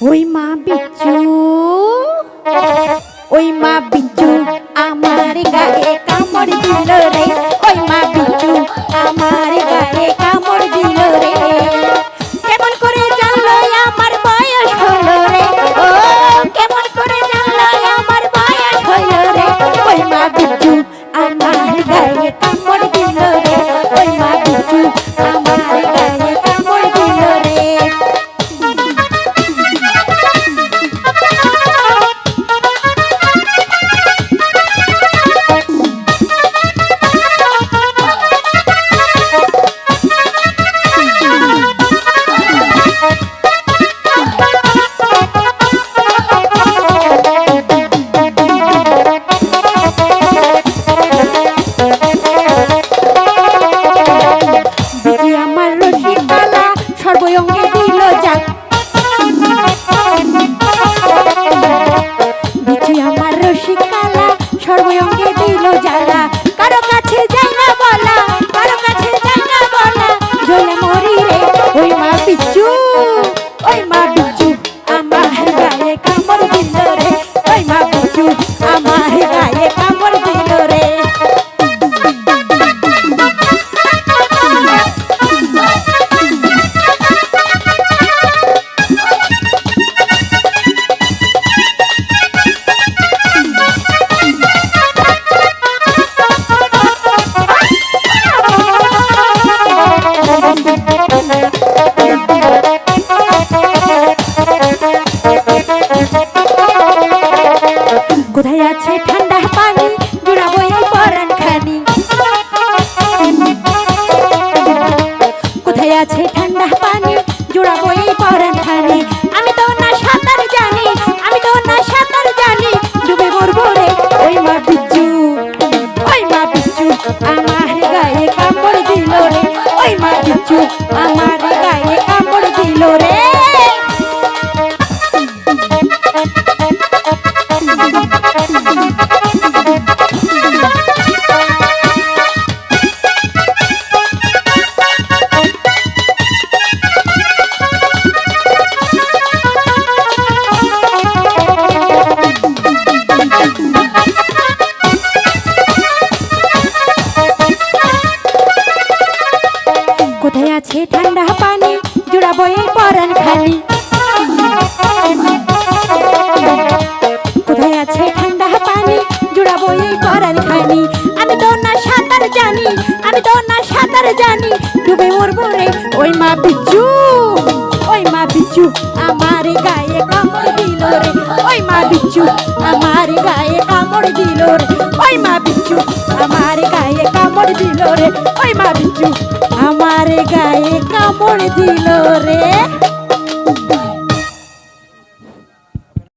ওই মা বিচ্ছু ঠান্ডা পানি জুড়াবো এই পরান খানি। আমি তো না সাঁতার জানি, আমি তো না সাঁতার জানি। ডুবে মরবো রে, ওই মা পিচু ওই মা পিচু আমার গায়ে কাপড় দিল রে। ওই মা পিচু আমার আছে ঠান্ডা পানি, জুড়াবো এই পরান খানি। কোথায় আছে ঠান্ডা পানি, জুড়াবো এই পরান খানি। আমি তো না সাঁতার জানি, আমি তো না সাঁতার জানি। ডুবে মরবো রে, ওই মা বিচ্ছু ওই মা বিচ্ছু আমার গায়ে কামড় দিল রে। ওই মা বিচ্ছু আমার গায়ে কামড় দিল রে। ওই মা বিচ্ছু আমার গায়ে কামড় দিল রে। ওই মা বিচ্ছু আমার গায়ে কামড় দিল রে।